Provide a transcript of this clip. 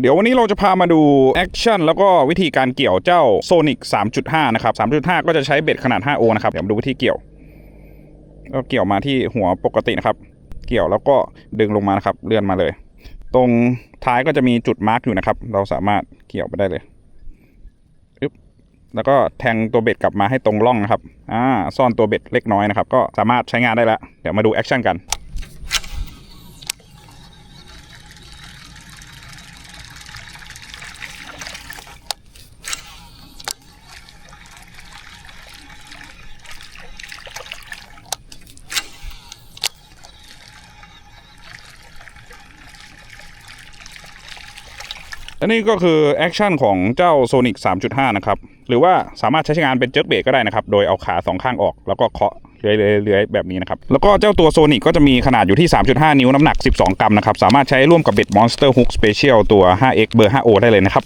เดี๋ยววันนี้เราจะพามาดูแอคชั่นแล้วก็วิธีการเกี่ยวเจ้า Sonic 3.5 นะครับ 3.5 ก็จะใช้เบ็ดขนาด 5 โอนะครับ เดี๋ยวมาดูวิธีเกี่ยวก็เกี่ยวมาที่หัวปกตินะครับ เกี่ยวแล้วก็ดึงลงมานะครับ เลื่อนมาเลย ตรงท้ายก็จะมีจุดมาร์กอยู่นะครับ เราสามารถเกี่ยวไปได้เลยอึ๊บแล้วก็แทงตัวเบ็ดกลับมาให้ตรงร่องนะครับ อ่า ซ่อนตัวเบ็ดเล็กน้อยนะครับ ก็สามารถใช้งานได้แล้ว เดี๋ยวมาดูแอคชั่นกัน และนี่ก็คือแอคชั่นของเจ้า Sonic 3.5 นะครับ หรือว่าสามารถใช้งานเป็นเจิร์กเบรกก็ได้นะครับ โดยเอาขาสองข้างออกแล้วก็เคาะเลื้อยๆๆแบบนี้นะครับ แล้วก็เจ้าตัว Sonic ก็จะมีขนาดอยู่ที่ 3.5 นิ้วน้ำหนัก 12 กรัมนะครับ สามารถใช้ร่วมกับเบ็ด Monster Hook Special ตัว 5x เบอร์ 5o ได้เลยนะครับ